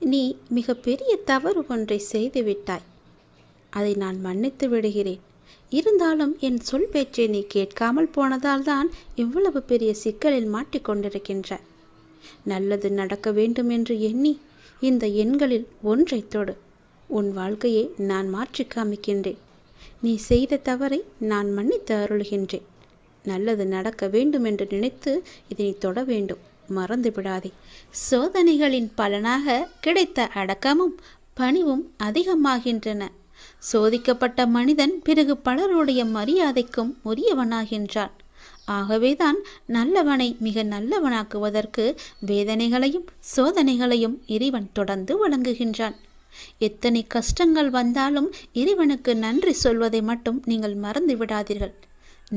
நீ மிகப்பெரிய தவறு ஒன்றை செய்துவிட்டாய். அதை நான் மன்னித்து விடுகிறேன். இருந்தாலும் என் சொல் பேச்சை நீ கேட்காமல் போனதால் தான் இவ்வளவு பெரிய சிக்கலில் மாட்டிக்கொண்டிருக்கின்ற நல்லது நடக்க வேண்டும் என்று எண்ணி இந்த எண்களில் ஒன்றை தொடு. உன் வாழ்க்கையை நான் மாற்றி காமிக்கின்றேன். நீ செய்த தவறை நான் மன்னித்து அருள்கின்றேன். நல்லது நடக்க வேண்டும் என்று நினைத்து இதனை தொட வேண்டும். மறந்து விடாதே சோதனைகளின் பலனாக கிடைத்த அடக்கமும் பணிவும் அதிகமாகின்றன. சோதிக்கப்பட்ட மனிதன் பிறகு பலருடைய மரியாதைக்கும் உரியவனாகின்றான். ஆகவேதான் நல்லவனை மிக நல்லவனாக்குவதற்கு வேதனைகளையும் சோதனைகளையும் இறைவன் தொடர்ந்து வழங்குகின்றான். எத்தனை கஷ்டங்கள் வந்தாலும் இறைவனுக்கு நன்றி சொல்வதை மட்டும் நீங்கள் மறந்து விடாதீர்கள்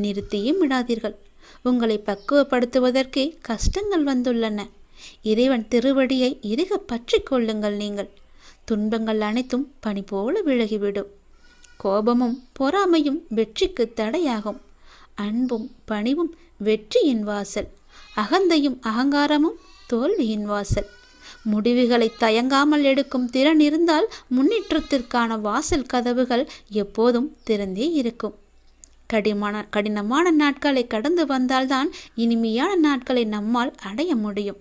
நிறுத்தியும் விடாதீர்கள். உங்களை பக்குவப்படுத்துவதற்கே கஷ்டங்கள் வந்துள்ளன. இறைவன் திருவடியை இறுக பற்றி கொள்ளுங்கள் நீங்கள். துன்பங்கள் அனைத்தும் பனி போல விலகிவிடும். கோபமும் பொறாமையும் வெற்றிக்கு தடையாகும். அன்பும் பணிவும் வெற்றியின் வாசல். அகந்தையும் அகங்காரமும் தோல்வியின் வாசல். முடிவுகளை தயங்காமல் எடுக்கும் திறன் இருந்தால் முன்னேற்றத்திற்கான வாசல் கதவுகள் எப்போதும் திறந்தே இருக்கும். கடிமான கடினமான நாட்களை கடந்து வந்தால்தான் இனிமையான நாட்களை நம்மால் அடைய முடியும்.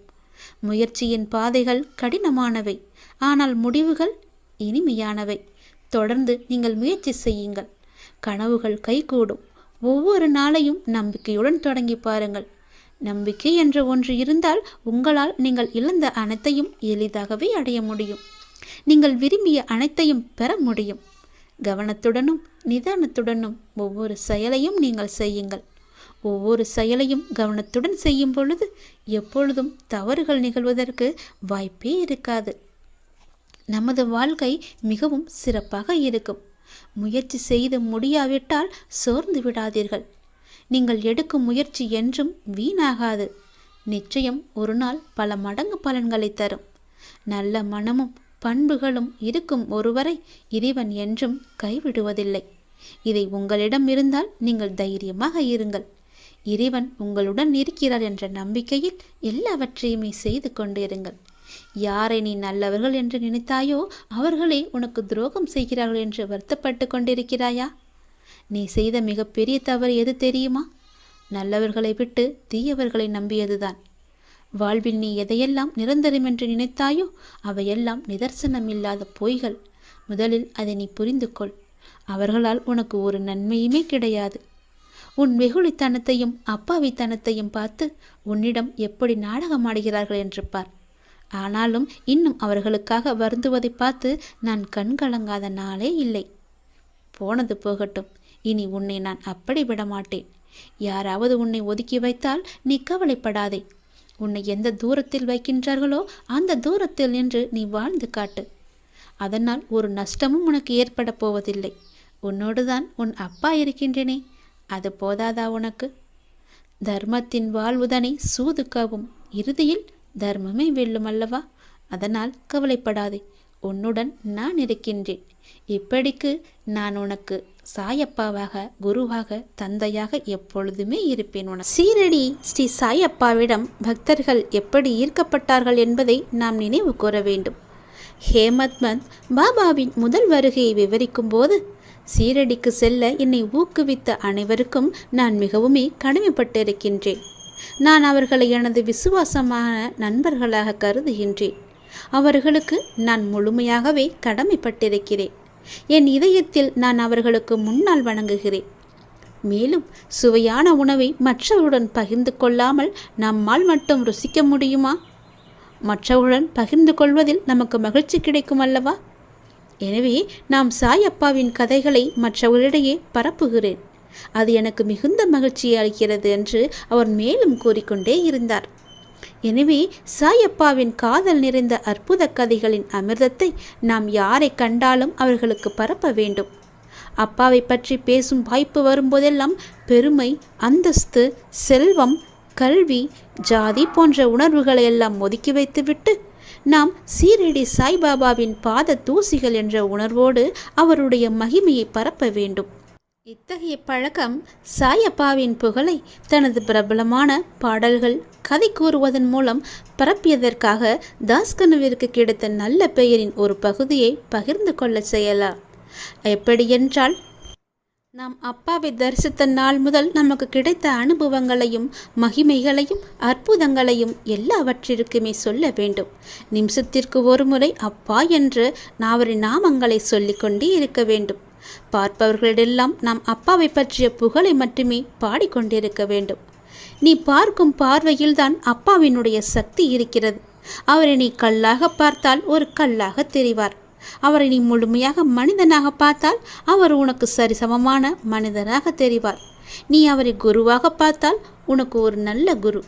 முயற்சியின் பாதைகள் கடினமானவை ஆனால் முடிவுகள் இனிமையானவை. தொடர்ந்து நீங்கள் முயற்சி செய்யுங்கள். கனவுகள் கைகூடும். ஒவ்வொரு நாளையும் நம்பிக்கையுடன் தொடங்கி பாருங்கள். நம்பிக்கை என்ற ஒன்று இருந்தால் உங்களால் நீங்கள் இழந்த அனைத்தையும் எளிதாகவே அடைய முடியும். நீங்கள் விரும்பிய அனைத்தையும் பெற முடியும். கவனத்துடனும் நிதானத்துடனும் ஒவ்வொரு செயலையும் நீங்கள் செய்யுங்கள். ஒவ்வொரு செயலையும் கவனத்துடன் செய்யும் பொழுது எப்பொழுதும் தவறுகள் நிகழ்வதற்கு வாய்ப்பே இருக்காது. நமது வாழ்க்கை மிகவும் சிறப்பாக இருக்கும். முயற்சி செய்து முடியாவிட்டால் சோர்ந்து விடாதீர்கள். நீங்கள் எடுக்கும் முயற்சி என்றும் வீணாகாது. நிச்சயம் ஒரு நாள் பல மடங்கு பலன்களை தரும். நல்ல மனமும் பண்புகளும் இருக்கும் ஒருவரை இறைவன் என்றும் கைவிடுவதில்லை. இதை உங்களிடம் இருந்தால் நீங்கள் தைரியமாக இருங்கள். இறைவன் உங்களுடன் இருக்கிறார் என்ற நம்பிக்கையில் எல்லாவற்றையுமே செய்து கொண்டிருங்கள். யாரை நீ நல்லவர்கள் என்று நினைத்தாயோ அவர்களே உனக்கு துரோகம் செய்கிறார்கள் என்று வருத்தப்பட்டு கொண்டிருக்கிறாயா? நீ செய்த மிகப்பெரிய தவறு எது தெரியுமா? நல்லவர்களை விட்டு தீயவர்களை நம்பியதுதான். வாழ்வில் நீ எதையெல்லாம் நிரந்தரம் என்று நினைத்தாயோ அவையெல்லாம் நிதர்சனம் இல்லாத பொய்கள். முதலில் அதை நீ புரிந்து கொள் அவர்களால் உனக்கு ஒரு நன்மையுமே கிடையாது. உன் வெகுளித்தனத்தையும் அப்பாவித்தனத்தையும் பார்த்து உன்னிடம் எப்படி நாடகமாடுகிறார்கள் என்று பார். ஆனாலும் இன்னும் அவர்களுக்காக வருந்துவதை பார்த்து நான் கண்கலங்காத நாளே இல்லை. போனது போகட்டும். இனி உன்னை நான் அப்படி விட மாட்டேன் யாராவது உன்னை ஒதுக்கி வைத்தால் நீ கவலைப்படாதே. உன்னை எந்த தூரத்தில் வைக்கின்றார்களோ அந்த தூரத்தில் நின்று நீ வாழ்ந்து காட்டு. அதனால் ஒரு நஷ்டமும் உனக்கு ஏற்பட போவதில்லை. உன்னோடுதான் உன் அப்பா இருக்கின்றனே. அது போதாதா உனக்கு? தர்மத்தின் வாழ்வுதனை சூதுக்கவும் இறுதியில் தர்மமே வெல்லும் அல்லவா? அதனால் கவலைப்படாதே. உன்னுடன் நான் இருக்கின்றேன். இப்படிக்கு நான் உனக்கு சாயப்பாவாக குருவாக தந்தையாக எப்பொழுதுமே இருப்பேன் உன சீரடி ஸ்ரீ சாயப்பாவிடம் பக்தர்கள் எப்படி ஈர்க்கப்பட்டார்கள் என்பதை நாம் நினைவு கூற வேண்டும். ஹேமத்மந்த் பாபாவின் முதல் வருகையை விவரிக்கும் போது சீரடிக்கு செல்ல என்னை ஊக்குவித்த அனைவருக்கும் நான் மிகவுமே கடமைப்பட்டிருக்கின்றேன். நான் அவர்களை எனது விசுவாசமான நண்பர்களாக கருதுகின்றேன். அவர்களுக்கு நான் முழுமையாகவே கடமைப்பட்டிருக்கிறேன். என் இதயத்தில் நான் அவர்களுக்கு முன்னால் வணங்குகிறேன். மேலும் சுவையான உணவை மற்றவருடன் பகிர்ந்து கொள்ளாமல் நம்மால் மட்டும் ருசிக்க முடியுமா? மற்றவருடன் பகிர்ந்து கொள்வதில் நமக்கு மகிழ்ச்சி கிடைக்கும் அல்லவா? எனவே நாம் சாயப்பாவின் கதைகளை மற்றவர்களிடையே பரப்புகிறேன். அது எனக்கு மிகுந்த மகிழ்ச்சியை அளிக்கிறது என்று அவர் மேலும் கூறிக்கொண்டே இருந்தார். எனவே சாயப்பாவின் காதல் நிறைந்த அற்புத கதைகளின் அமிர்தத்தை நாம் யாரை கண்டாலும் அவர்களுக்கு பரப்ப வேண்டும். அப்பாவை பற்றி பேசும் வாய்ப்பு வரும்போதெல்லாம் பெருமை அந்தஸ்து செல்வம் கல்வி ஜாதி போன்ற உணர்வுகளை எல்லாம் ஒதுக்கி வைத்துவிட்டு நாம் சீரடி சாய்பாபாவின் பாத தூசிகள் என்ற உணர்வோடு அவருடைய மகிமையை பரப்ப வேண்டும். இத்தகைய பழக்கம் சாயப்பாவின் புகழை தனது பிரபலமான பாடல்கள் கதை கூறுவதன் மூலம் பரப்பியதற்காக தாஸ்கனுவிற்கு கிடைத்த நல்ல பெயரின் ஒரு பகுதியை பகிர்ந்து கொள்ள செய்யலாம். எப்படியென்றால் நாம் அப்பாவை தரிசித்த நாள் முதல் நமக்கு கிடைத்த அனுபவங்களையும் மகிமைகளையும் அற்புதங்களையும் எல்லாவற்றிற்குமே சொல்ல வேண்டும். நிமிஷத்திற்கு ஒரு முறை அப்பா என்று நாவரின் நாமங்களை சொல்லிக்கொண்டே இருக்க வேண்டும். பார்ப்பவர்களிடெல்லாம் நாம் அப்பாவை பற்றிய புகழை மட்டுமே பாடிக்கொண்டிருக்க வேண்டும். நீ பார்க்கும் பார்வையில்தான் அப்பாவினுடைய சக்தி இருக்கிறது. அவரை நீ கல்லாக பார்த்தால் ஒரு கல்லாக தெரிவார். அவரை நீ முழுமையாக மனிதனாக பார்த்தால் அவர் உனக்கு சரிசமமான மனிதனாக தெரிவார். நீ அவரை குருவாக பார்த்தால் உனக்கு ஒரு நல்ல குரு.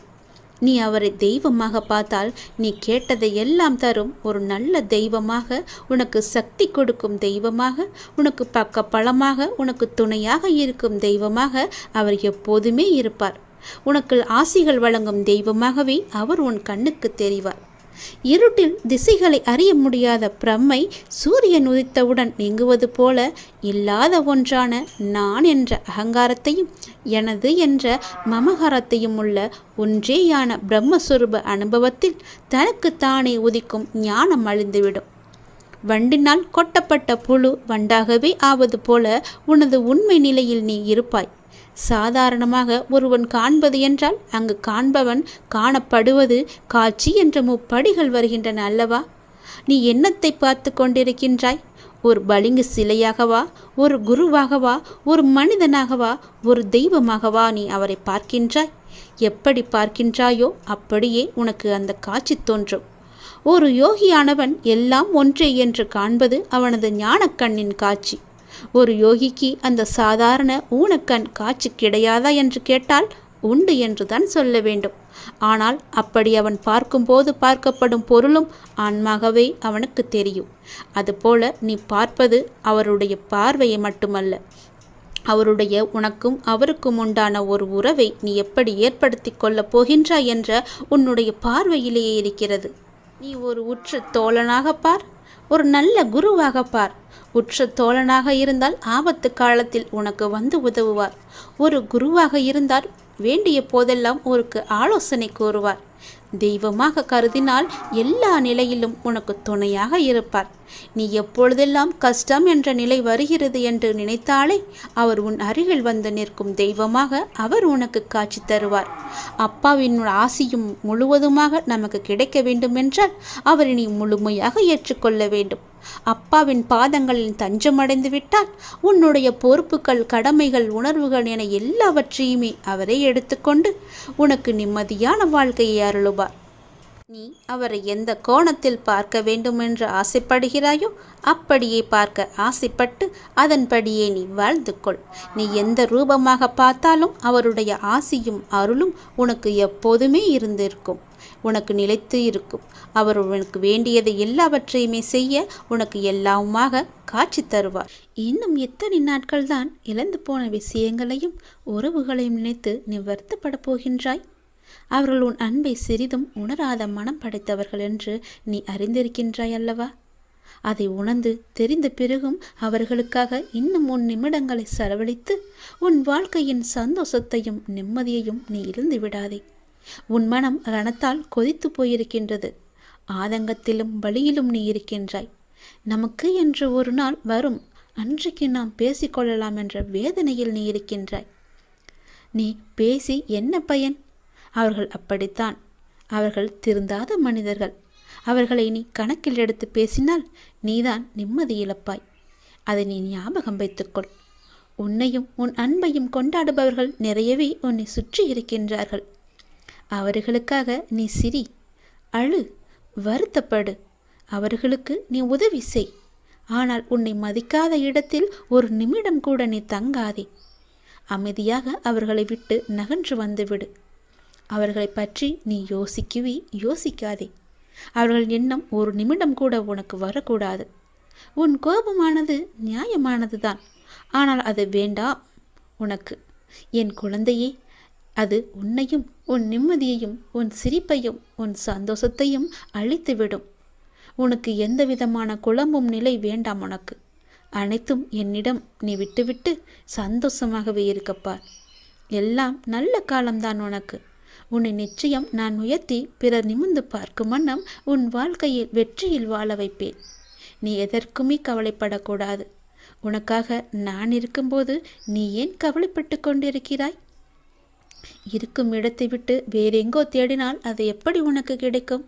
நீ அவரை தெய்வமாக பார்த்தால் நீ கேட்டதை எல்லாம் தரும். ஒரு நல்ல தெய்வமாக உனக்கு சக்தி கொடுக்கும் தெய்வமாக உனக்கு பக்க பலமாக உனக்கு துணையாக இருக்கும் தெய்வமாக அவர் எப்போதுமே இருப்பார். உனக்கு ஆசிகள் வழங்கும் தெய்வமாகவே அவர் உன் கண்ணுக்கு தெரிவார். இருட்டில் திசைகளை அறிய முடியாத பிரம்மை சூரியன் உதித்தவுடன் நீங்குவது போல இல்லாத ஒன்றான நான் என்ற அகங்காரத்தையும் எனது என்ற மமகாரத்தையும் உள்ள ஒன்றேயான பிரம்மஸ்வரூப அனுபவத்தில் தனக்கு தானே உதிக்கும் ஞானம் அழிந்துவிடும். வண்டினால் கொட்டப்பட்ட புழு வண்டாகவே ஆவது போல உனது உண்மை நிலையில் நீ இருப்பாய். சாதாரணமாக ஒருவன் காண்பது என்றால் அங்கு காண்பவன் காணப்படுவது காட்சி என்ற முப்படிகள் வருகின்றன அல்லவா? நீ என்னத்தை பார்த்து கொண்டிருக்கின்றாய்? ஒரு பளிங்கு சிலையாகவா? ஒரு குருவாகவா? ஒரு மனிதனாகவா? ஒரு தெய்வமாகவா நீ அவரை பார்க்கின்றாய்? எப்படி பார்க்கின்றாயோ அப்படியே உனக்கு அந்த காட்சி தோன்றும். ஒரு யோகியானவன் எல்லாம் ஒன்றே என்று காண்பது அவனது ஞானக்கண்ணின் காட்சி. ஒரு யோகிக்கு அந்த சாதாரண ஊனக்கண் காட்சி கிடையாதா என்று கேட்டால் உண்டு என்றுதான் சொல்ல வேண்டும். ஆனால் அப்படி அவன் பார்க்கும்போது பார்க்கப்படும் பொருளும் ஆன்மாகவே அவனுக்கு தெரியும். அதுபோல நீ பார்ப்பது அவருடைய பார்வையை மட்டுமல்ல அவருடைய உனக்கும் அவருக்கும் உண்டான ஒரு உறவை நீ எப்படி ஏற்படுத்தி கொள்ளப் போகின்றாய் என்ற உன்னுடைய பார்வையிலேயே இருக்கிறது. நீ ஒரு உற்ற தோழனாக பார் ஒரு நல்ல குருவாக பார் உற்ற தோழனாக இருந்தால் ஆபத்து காலத்தில் உனக்கு வந்து உதவுவார். ஒரு குருவாக இருந்தால் வேண்டிய போதெல்லாம் ஒருக்கு ஆலோசனை கூறுவார். தெய்வமாக கருதினால் எல்லா நிலையிலும் உனக்கு துணையாக இருப்பார். நீ எப்பொழுதெல்லாம் கஷ்டம் என்ற நிலை வருகிறது என்று நினைத்தாலே அவர் உன் அருகில் வந்து நிற்கும் தெய்வமாக அவர் உனக்கு காட்சி தருவார். அப்பாவின் ஆசியும் முழுவதுமாக நமக்கு கிடைக்க வேண்டுமென்றால் அவரை நீ முழுமையாக ஏற்றுக்கொள்ள வேண்டும். அப்பாவின் பாதங்களில் தஞ்சமடைந்து விட்டால் உன்னுடைய பொறுப்புகள் கடமைகள் உணர்வுகள் என எல்லாவற்றையுமே அவரே எடுத்துக்கொண்டு உனக்கு நிம்மதியான வாழ்க்கையை அருளுவார். நீ அவரை எந்த கோணத்தில் பார்க்க வேண்டும் என்று ஆசைப்படுகிறாயோ அப்படியே பார்க்க ஆசைப்பட்டு அதன்படியே நீ வாழ்ந்து கொள். நீ எந்த ரூபமாக பார்த்தாலும் அவருடைய ஆசியும் அருளும் உனக்கு எப்போதுமே இருந்திருக்கும். உனக்கு நிலைத்து இருக்கும். அவர் உனக்கு வேண்டியதை எல்லாவற்றையுமே செய்ய உனக்கு எல்லாவுமாக காட்சி தருவார். இன்னும் எத்தனை நாட்கள் தான் இழந்து போன விஷயங்களையும் உறவுகளையும் நினைத்து நீ வருத்தப்பட போகின்றாய்? அவர்கள் உன் அன்பை சிறிதும் உணராத மனம் படைத்தவர்கள் என்று நீ அறிந்திருக்கின்றாய் அல்லவா? அதை உணர்ந்து தெரிந்த பிறகும் அவர்களுக்காக இன்னும் உன் நிமிடங்களை செலவழித்து உன் வாழ்க்கையின் சந்தோஷத்தையும் நிம்மதியையும் நீ இழந்து விடாதே உன் மனம் ரணத்தால் கொதித்து போயிருக்கின்றது. ஆதங்கத்திலும் வழியிலும் நீ இருக்கின்றாய். நமக்கு என்று ஒரு நாள் வரும். அன்றைக்கு நாம் பேசிக்கொள்ளலாம் என்ற வேதனையில் நீ இருக்கின்றாய். நீ பேசி என்ன பயன்? அவர்கள் அப்படித்தான். அவர்கள் திருந்தாத மனிதர்கள். அவர்களை நீ கணக்கில் எடுத்து பேசினால் நீதான் நிம்மதி இழப்பாய். அதை நீ ஞாபகம் வைத்துக்கொள் உன்னையும் உன் அன்பையும் கொண்டாடுபவர்கள் நிறையவே உன்னை சுற்றி இருக்கின்றார்கள். அவர்களுக்காக நீ சிரி. அழு வருத்தப்படு. அவர்களுக்கு நீ உதவி செய். ஆனால் உன்னை மதிக்காத இடத்தில் ஒரு நிமிடம் கூட நீ தங்காதே. அமைதியாக அவர்களை விட்டு நகன்று வந்துவிடு. அவர்களை பற்றி நீ யோசிக்கவே யோசிக்காதே. அவர்கள் எண்ணம் ஒரு நிமிடம் கூட உனக்கு வரக்கூடாது. உன் கோபமானது நியாயமானது தான் ஆனால் அது வேண்டாம் உனக்கு. என் குழந்தையே அது உன்னையும் உன் நிம்மதியையும் உன் சிரிப்பையும் உன் சந்தோஷத்தையும் அழித்துவிடும். உனக்கு எந்த விதமான குழம்பும் நிலை வேண்டாம் உனக்கு. அனைத்தும் என்னிடம் நீ விட்டுவிட்டு சந்தோஷமாகவே இருக்கப்பார் எல்லாம் நல்ல காலம்தான் உனக்கு. உன்னை நிச்சயம் நான் உயர்த்தி பிறர் நிமிர்ந்து பார்க்கும் வண்ணம் உன் வாழ்க்கையில் வெற்றியில் வாழ வைப்பேன். நீ எதற்குமே கவலைப்படக்கூடாது. உனக்காக நான் இருக்கும்போது நீ ஏன் கவலைப்பட்டு கொண்டிருக்கிறாய்? இருக்கும் இடத்தை விட்டு வேறெங்கோ தேடினால் அது எப்படி உனக்கு கிடைக்கும்?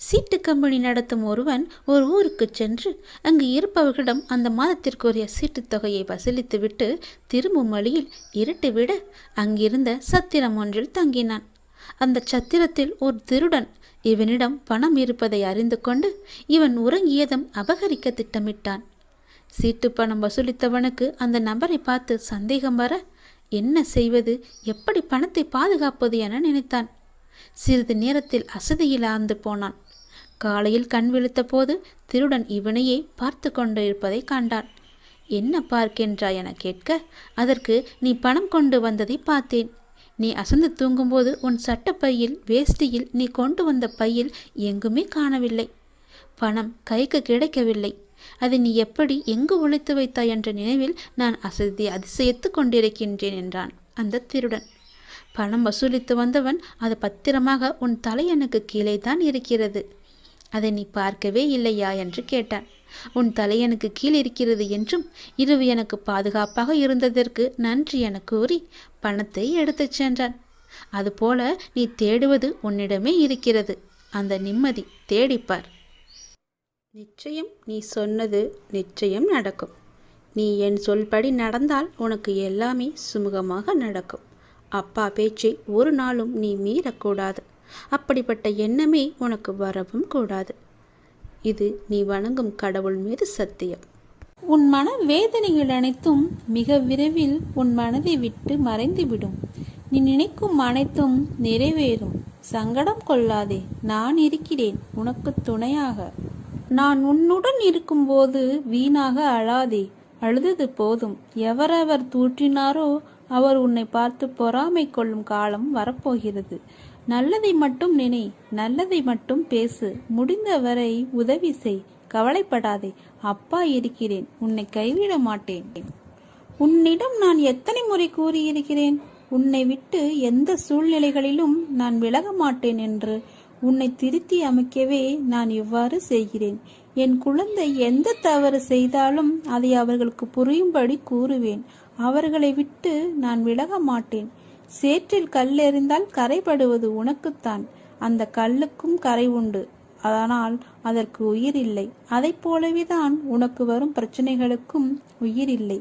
சீட்டு கம்பெனி நடத்தும் ஒருவன் ஒரு ஊருக்கு சென்று அங்கு இருப்பவர்களிடம் அந்த மாதத்திற்குரிய சீட்டுத் தொகையை வசூலித்துவிட்டு திரும்பும் வழியில் இருட்டுவிட அங்கிருந்த சத்திரம் ஒன்றில் தங்கினான். அந்த சத்திரத்தில் ஒரு திருடன் இவனிடம் பணம் இருப்பதை அறிந்து கொண்டு இவன் உறங்கியதும் அபகரிக்க திட்டமிட்டான். சீட்டு பணம் வசூலித்தவனுக்கு அந்த நபரை பார்த்து சந்தேகம் வர என்ன செய்வது? எப்படி பணத்தை பாதுகாப்பது என நினைத்தான். சிறிது நேரத்தில் அசதியில் ஆழ்ந்து போனான். காலையில் கண் விழித்த போது திருடன் இவனையே பார்த்து கொண்டிருப்பதை கண்டான். என்ன பார்க்கின்றாய் என கேட்க அதற்கு நீ பணம் கொண்டு வந்ததை பார்த்தேன். நீ அசந்து தூங்கும்போது உன் சட்டப்பையில் வேஷ்டியில் நீ கொண்டு வந்த பையில் எங்குமே காணவில்லை. பணம் கைக்கு கிடைக்கவில்லை. அதை நீ எப்படி எங்கு ஒழித்து வைத்தாய் என்ற நினைவில் நான் அசதி அதிசயித்து கொண்டிருக்கின்றேன் என்றான் அந்த திருடன். பணம் வசூலித்து வந்தவன் அது பத்திரமாக உன் தலையனுக்கு கீழே தான் இருக்கிறது. அதை நீ பார்க்கவே இல்லையா என்று கேட்டான். உன் தலையனுக்கு கீழ் இருக்கிறது என்றும் இரவு எனக்கு பாதுகாப்பாக இருந்ததற்கு நன்றி என கூறி பணத்தை எடுத்துச் சென்றான். அதுபோல நீ தேடுவது உன்னிடமே இருக்கிறது. அந்த நிம்மதி தேடிப்பார். நிச்சயம் நீ சொன்னது நிச்சயம் நடக்கும். நீ என் சொல்படி நடந்தால் உனக்கு எல்லாமே சுமூகமாக நடக்கும். அப்பா பேச்சை ஒரு நாளும் நீ மீறக்கூடாது. அப்படிப்பட்ட எண்ணமே உனக்கு வரவும் கூடாது. இது நீ வணங்கும் கடவுள் மீது சத்தியம். உன் மன வேதனைகள் அனைத்தும் மிக விரைவில் உன் மனதை விட்டு மறைந்துவிடும். நீ நினைக்கும் அனைத்தும் நிறைவேறும். சங்கடம் கொள்ளாதே. நான் இருக்கிறேன். உனக்கு துணையாக. நான் உன்னுடன் இருக்கும்போது வீணாக அழாதே. அழுதது போதும். எவரவர் தூற்றினாரோ அவர் உன்னை பார்த்து பொறாமை கொள்ளும் காலம் வரப்போகிறது. நல்லதை மட்டும் நினை நல்லதை மட்டும் பேசு. முடிந்தவரை உதவி செய். கவலைப்படாதே. அப்பா இருக்கிறேன். உன்னை கைவிட மாட்டேன். உன்னிடம் நான் எத்தனை முறை கூறியிருக்கிறேன்? உன்னை விட்டு எந்த சூழ்நிலைகளிலும் நான் விலக மாட்டேன் என்று உன்னை திருத்தி அமைக்கவே நான் இவ்வாறு செய்கிறேன். என் குழந்தை எந்த தவறு செய்தாலும் அதை அவர்களுக்கு புரியும்படி கூறுவேன். அவர்களை விட்டு நான் விலக மாட்டேன். சேற்றில் கல் எறிந்தால் கரைபடுவது உனக்குத்தான். அந்த கல்லுக்கும் கரை உண்டு. ஆனால் அதற்கு உயிர் இல்லை. அதை போலவேதான் உனக்கு வரும் பிரச்சனைகளுக்கும் உயிர் இல்லை.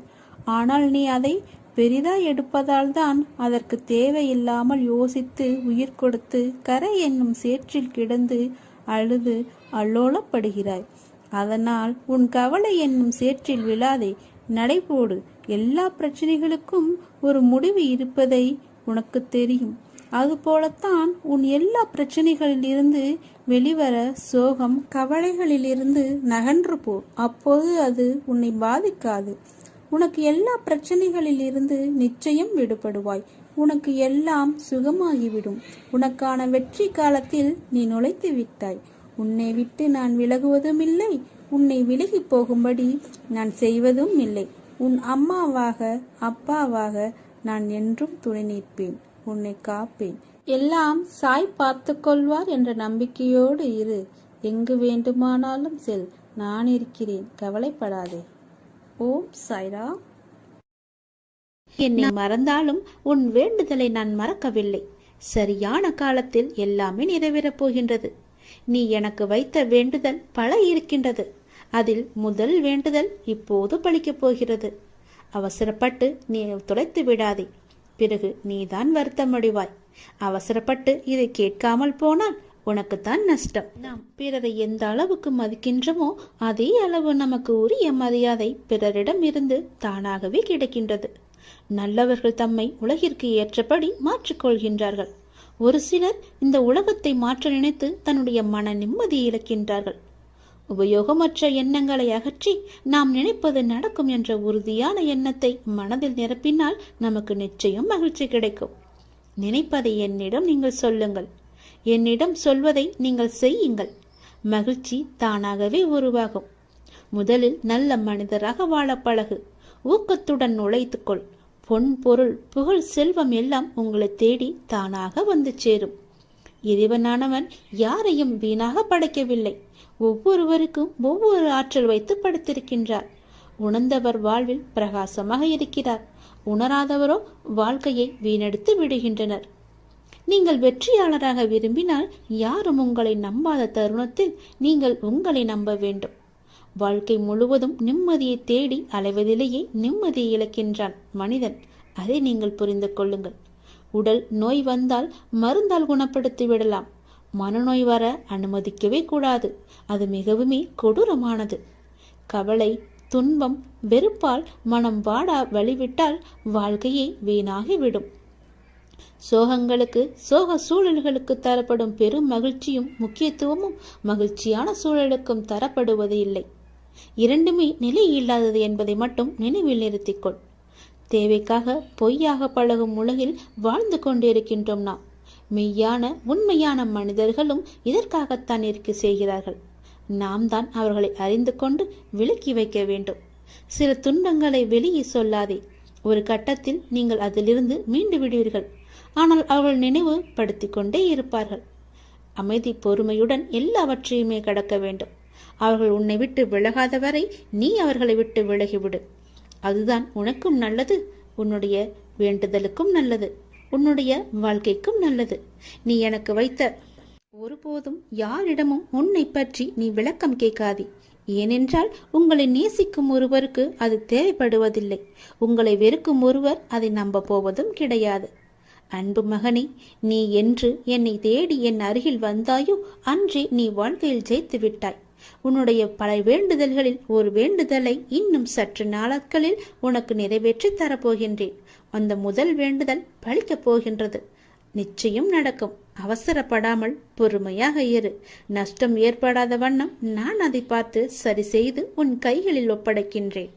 ஆனால் நீ அதை பெரிதாய் எடுப்பதால் தான் அதற்கு தேவையில்லாமல் யோசித்து உயிர் கொடுத்து கரை என்னும் சேற்றில் கிடந்து அழுது அல்லோலப்படுகிறாய். அதனால் உன் கவலை என்னும் சேற்றில் விழாதே. நடைபோடு எல்லா பிரச்சனைகளுக்கும் ஒரு முடிவு இருப்பதை உனக்கு தெரியும். அதுபோலத்தான் உன் எல்லா பிரச்சனைகளிலிருந்து வெளிவர சோகம் கவலைகளிலிருந்து நகன்று போ. அப்போது அது உன்னை பாதிக்காது. உனக்கு எல்லா பிரச்சனைகளிலிருந்து நிச்சயம் விடுபடுவாய். உனக்கு எல்லாம் சுகமாகிவிடும். உனக்கான வெற்றி காலத்தில் நீ நுழைத்து விட்டாய். உன்னை விட்டு நான் விலகுவதும் இல்லை உன்னை விலகி போகும்படி நான் செய்வதும் இல்லை உன் அம்மாவாக அப்பாவாக நான் என்றும் துணை நிற்பேன். உன்னை காப்பேன். எல்லாம் சாய் பார்த்து கொள்வார் என்ற நம்பிக்கையோடு இரு. எங்கு வேண்டுமானாலும் செல். நான் இருக்கிறேன். கவலைப்படாதே. ஓம் சாய்ரா என்னை மறந்தாலும் உன் வேண்டுதலை நான் மறக்கவில்லை. சரியான காலத்தில் எல்லாமே நிறைவேறப் போகின்றது. நீ எனக்கு வைத்த வேண்டுதல் பல இருக்கின்றது. அதில் முதல் வேண்டுதல் இப்போது பலிக்கப் போகிறது. அவசரப்பட்டு நீ துளைத்து விடாதே. பிறகு நீதான் வருத்தமடைவாய். அவசரப்பட்டு இதை கேட்காமல் போனால் உனக்குத்தான் நஷ்டம். நாம் பிறரை எந்த அளவுக்கு மதிக்கின்றோமோ அதே அளவு நமக்கு உரிய மரியாதை பிறரிடம் இருந்து தானாகவே கிடைக்கின்றது. நல்லவர்கள் தம்மை உலகிற்கு ஏற்றபடி மாற்றிக்கொள்கின்றார்கள் ஒரு சிலர் இந்த உலகத்தை மாற்ற நினைத்து தன்னுடைய மன நிம்மதி இழக்கின்றார்கள். உபயோகமற்ற எண்ணங்களை அகற்றி நாம் நினைப்பது நடக்கும் என்ற உறுதியான எண்ணத்தை மனதில் நிரப்பினால் நமக்கு நிச்சயம் மகிழ்ச்சி கிடைக்கும். நினைப்பதை என்னிடம் நீங்கள் சொல்லுங்கள். என்னிடம் சொல்வதை நீங்கள் செய்யுங்கள். மகிழ்ச்சி தானாகவே உருவாகும். முதலில் நல்ல மனிதராக வாழ பழகு. ஊக்கத்துடன் நுழைத்துக்கொள். பொன் பொருள் புகழ் செல்வம் எல்லாம் உங்களை தேடி தானாக வந்து சேரும். இறைவனானவன் யாரையும் வீணாக படைக்கவில்லை. ஒவ்வொருவருக்கும் ஒவ்வொரு ஆற்றல் வைத்து படைத்திருக்கின்றார். உணர்ந்தவர் வாழ்வில் பிரகாசமாக இருக்கிறார். உணராதவரோ வாழ்க்கையை வீணடித்து விடுகின்றனர். நீங்கள் வெற்றியாளராக விரும்பினால் யாரும் உங்களை நம்பாத தருணத்தில் நீங்கள் உங்களை நம்ப வேண்டும். வாழ்க்கை முழுவதும் நிம்மதியை தேடி அலைவதிலேயே நிம்மதியை இழக்கின்றான் மனிதன். அதை நீங்கள் புரிந்து கொள்ளுங்கள். உடல் நோய் வந்தால் மருந்தால் குணப்படுத்தி விடலாம். மனநோய் வர அனுமதிக்கவே கூடாது. அது மிகவுமே கொடூரமானது. கவலை துன்பம் வெறுப்பால் மனம் வாடா வழிவிட்டால் வாழ்க்கையே வீணாகிவிடும். சோகங்களுக்கு சோக சூழல்களுக்கு தரப்படும் பெரும் மகிழ்ச்சியும் முக்கியத்துவமும் மகிழ்ச்சியான சூழலுக்கும் தரப்படுவது இல்லை. இரண்டுமே நிலை இல்லாதது என்பதை மட்டும் நினைவில் நிறுத்திக்கொள். தேவைக்காக பொய்யாக பழகும் உலகில் வாழ்ந்து கொண்டிருக்கின்றோம் நாம். மெய்யான உண்மையான மனிதர்களும் இதற்காகத்தான் இருக்க செய்கிறார்கள். நாம் தான் அவர்களை அறிந்து கொண்டு விலக்கி வைக்க வேண்டும். சில துன்பங்களை வெளியே சொல்லாதே. ஒரு கட்டத்தில் நீங்கள் அதிலிருந்து மீண்டு விடுவீர்கள். ஆனால் அவர்கள் நினைவு படுத்தி கொண்டே இருப்பார்கள். அமைதி பொறுமையுடன் எல்லாவற்றையுமே கடக்க வேண்டும். அவர்கள் உன்னை விட்டு விலகாத வரை நீ அவர்களை விட்டு விலகிவிடு. அதுதான் உனக்கும் நல்லது உன்னுடைய வேண்டுதலுக்கும் நல்லது உன்னுடைய வாழ்க்கைக்கும் நல்லது. நீ எனக்கு வைத்த ஒருபோதும் யாரிடமும் உன்னை பற்றி நீ விளக்கம் கேட்காதே. ஏனென்றால் உங்களை நேசிக்கும் ஒருவருக்கு அது தேவைப்படுவதில்லை. உங்களை வெறுக்கும் ஒருவர் அதை நம்ப போவதும் கிடையாது. அன்பு மகனே நீ என்று என்னை தேடி என் அருகில் வந்தாயோ அன்றே நீ வாழ்க்கையில் ஜெயித்து விட்டாய். உன்னுடைய பல வேண்டுதல்களில் ஒரு வேண்டுதலை இன்னும் சற்று நாட்களில் உனக்கு நிறைவேற்றி தரப்போகின்றேன். அந்த முதல் வேண்டுதல் பழிக்கப் போகின்றது. நிச்சயம் நடக்கும். அவசரப்படாமல் பொறுமையாக இரு. நஷ்டம் ஏற்படாத வண்ணம் நான் அதை பார்த்து சரி செய்து உன் கைகளில் ஒப்படைக்கின்றேன்.